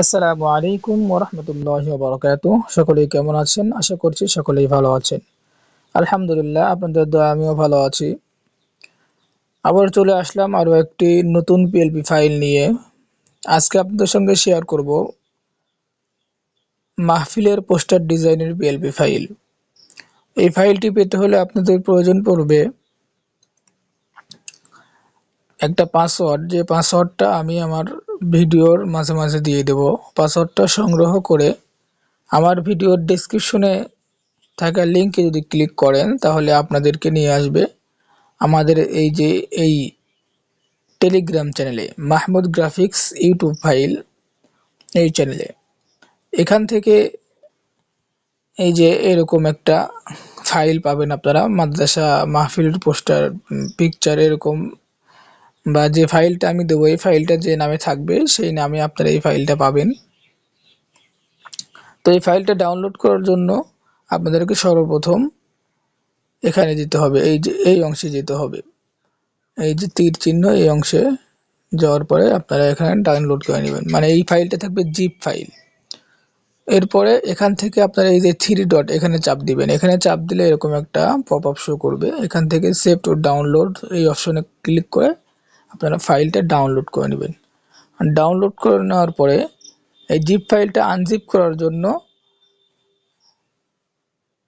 আসসালামু আলাইকুম ওরহমতুল্লাহ বরকাত সকলেই কেমন আছেন? আশা করছি সকলেই ভালো আছেন। আলহামদুলিল্লাহ, আপনাদের দোয়া আমিও ভালো আছি। আবার চলে আসলাম আরও একটি নতুন পিএলপি ফাইল নিয়ে। আজকে আপনাদের সঙ্গে শেয়ার করব মাহফিলের পোস্টার ডিজাইনের পিএলপি ফাইল এই ফাইলটি পেতে হলে আপনাদের প্রয়োজন পড়বে একটা পাসওয়ার্ড যে পাসওয়ার্ডটা আমি আমার ভিডিওর মাঝে মাঝে দিয়ে দেব পাসওয়ার্ডটা সংগ্রহ করে আমার ভিডিওর ডিসক্রিপশনে থাকা লিঙ্কে যদি ক্লিক করেন, তাহলে আপনাদেরকে নিয়ে আসবে আমাদের এই যে, এই টেলিগ্রাম চ্যানেলে মাহমুদ গ্রাফিক্স ইউটিউব ফাইল, এই চ্যানেলে এখান থেকে এই যে এরকম একটা ফাইল পাবেন আপনারা, মাদ্রাসা মাহফিলের পোস্টার পিকচার এরকম বা যে ফাইলটা আমি দেবো, এই ফাইলটা যে নামে থাকবে, সেই নামে আপনারা এই ফাইলটা পাবেন। তো এই ফাইলটা ডাউনলোড করার জন্য আপনাদেরকে সর্বপ্রথম এখানে যেতে হবে, এই যে, এই অংশে যেতে হবে। এই যে তীর চিহ্ন, এই অংশে যাওয়ার পরে আপনারা এখানে ডাউনলোড করে নেবেন। মানে এই ফাইলটা থাকবে জিপ ফাইল এরপরে এখান থেকে আপনারা এই যে থ্রি ডট এখানে চাপ দিবেন। এখানে চাপ দিলে এরকম একটা পপ আপ শো করবে। এখান থেকে সেভ টু ডাউনলোড এই অপশনে ক্লিক করে আপনারা ফাইলটা ডাউনলোড করে নেবেন। ডাউনলোড করে নেওয়ার পরে এই জিপ ফাইলটা আনজিপ করার জন্য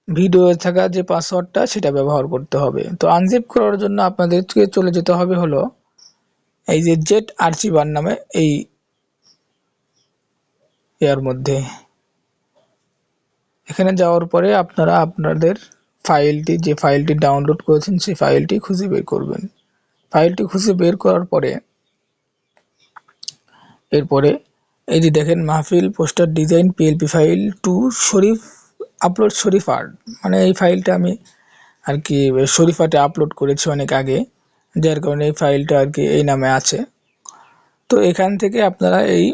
ভিডিও থাকা যে পাসওয়ার্ডটা সেটা ব্যবহার করতে হবে। তো আনজিপ করার জন্য আপনাদেরকে চলে যেতে হবে হলো এই যে জেট আর্চিভার নামে এই এর মধ্যে। এখানে যাওয়ার পরে আপনারা আপনাদের ফাইলটি যে ফাইলটি ডাউনলোড করেছেন, সেই ফাইলটি খুঁজে বের করবেন। ফাইলটি খুঁজে বের করার পরে, এরপরে এই যে দেখেন মাহফিল, poster, design, PLP file, to Sharif, upload Sharif art মানে এই ফাইলটা আমি আর কি শরীফাটে আপলোড করেছি অনেক আগে, যার কারণে এই ফাইলটা আর কি এই নামে আছে। তো এখান থেকে আপনারা এই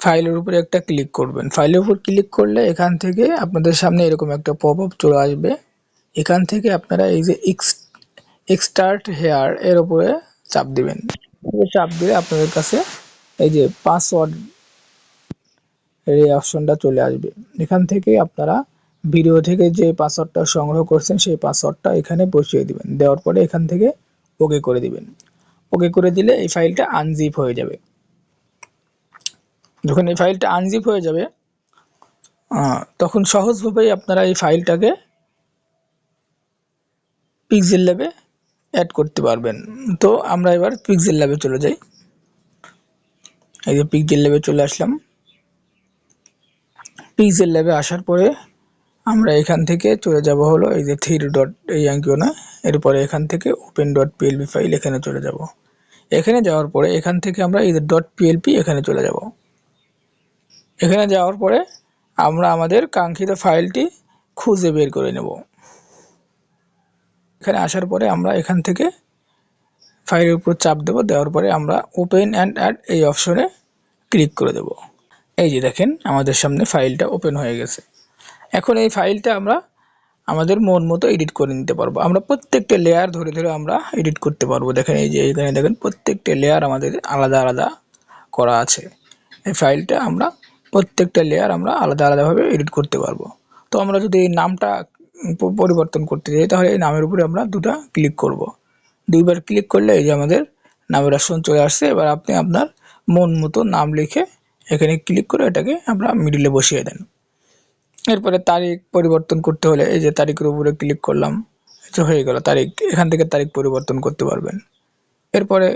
ফাইলের উপরে একটা ক্লিক করবেন। ফাইলের উপর ক্লিক করলে এখান থেকে আপনাদের সামনে এরকম একটা পপ আপ চলে আসবে। এখান থেকে আপনারা এই যে এক্স এক্সটার্ট হেয়ার এর উপরে চাপ দিবেন। চাপ দিয়ে আপনাদের কাছে এই যে পাসওয়ার্ড এই অপশনটা চলে আসবে। এখান থেকে আপনারা ভিডিও থেকে যে পাসওয়ার্ডটা সংগ্রহ করছেন, সেই পাসওয়ার্ডটা এখানে বসিয়ে দিবেন। দেওয়ার পরে এখান থেকে ওকে করে দিবেন। ওকে করে দিলে এই ফাইলটা আনজিপ হয়ে যাবে। যখন এই ফাইলটা আনজিপ হয়ে যাবে তখন সহজভাবেই আপনারা এই ফাইলটাকে পিক্সেল ল্যাবে অ্যাড করতে পারবেন। তো আমরা এবার পিক্সেল ল্যাবে চলে যাই। এই যে পিক্সেল ল্যাবে চলে আসলাম। পিক্সেল ল্যাবে আসার পরে আমরা এখান থেকে চলে যাব হলো এই যে থ্রি ডট এই না এরপরে এখান থেকে ওপেন ডট পিএলপি ফাইল এখানে চলে যাব। এখানে যাওয়ার পরে এখান থেকে আমরা এই যে ডট পিএলপি এখানে চলে যাব। এখানে যাওয়ার পরে আমরা আমাদের কাঙ্ক্ষিত ফাইলটি খুঁজে বের করে নেব। এখানে আসার পরে আমরা এখান থেকে ফাইলের উপর চাপ দেব, দেওয়ার পরে আমরা ওপেন অ্যান্ড অ্যাড এই অপশনে ক্লিক করে দেব। এই যে দেখেন, আমাদের সামনে ফাইলটা ওপেন হয়ে গেছে। এখন এই ফাইলটা আমরা আমাদের মন মতো এডিট করে নিতে পারব। আমরা প্রত্যেকটা লেয়ার ধরে ধরে আমরা এডিট করতে পারব। দেখেন এই যে এখানে দেখেন, প্রত্যেকটা লেয়ার আমাদের আলাদা আলাদা করা আছে। এই ফাইলটা আমরা প্রত্যেকটা লেয়ার আমরা আলাদা আলাদাভাবে এডিট করতে পারব। তো আমরা যদি এই নামটা পরিবর্তন করতে চাই। তাহলে এই নামের উপরে আমরা দুটা ক্লিক করব। দুইবার ক্লিক করলে এই যে আমাদের নামের অপশন চলে আসছে। এবার আপনি আপনার মন মতো নাম লিখে এখানে ক্লিক করে এটাকে আমরা মিডিলে বসিয়ে দেন। এরপরে তারিখ পরিবর্তন করতে হলে এই যে তারিখের উপরে ক্লিক করলাম হয়ে গেল তারিখ। এখান থেকে তারিখ পরিবর্তন করতে পারবেন। এরপরে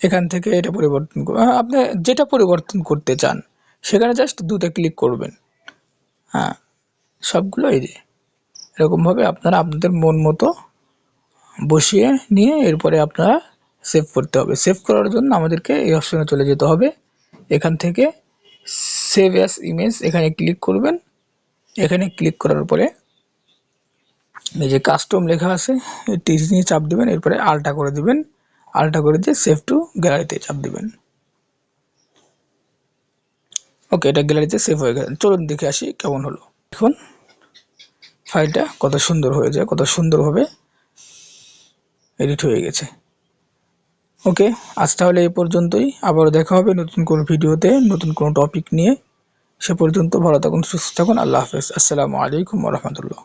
এখান থেকে এটা পরিবর্তন আপনি যেটা পরিবর্তন করতে চান, সেখানে জাস্ট দুটো ক্লিক করবেন। হ্যাঁ সবগুলো এই যে এরকমভাবে আপনারা আপনাদের মন মতো বসিয়ে নিয়ে এরপরে আপনারা সেভ করতে হবে। সেভ করার জন্য আমাদেরকে এই অপশনে চলে যেতে হবে। এখান থেকে সেভ অ্যাস ইমেজ এখানে ক্লিক করবেন। এখানে ক্লিক করার পরে এই যে কাস্টম লেখা আছে টিস নিয়ে চাপ দেবেন, এরপরে আলটা করে দিবেন। আলটা করে দিয়ে সেভ টু গ্যালারিতে চাপ দিবেন। ওকে এটা গ্যালারিতে সেভ হয়ে গেছে। চলুন দেখে আসি কেমন হলো। এখন ফাইলটা কত সুন্দর হয়ে যায়, কত সুন্দরভাবে এডিট হয়ে গেছে। ওকে, আজ তাহলে এই পর্যন্তই। আবারও দেখা হবে নতুন কোনো ভিডিওতে, নতুন কোনো টপিক নিয়ে। সে পর্যন্ত ভালো থাকুন, সুস্থ থাকুন, আল্লাহ হাফেজ। আসসালামু আলাইকুম রহমতুল্লাহ।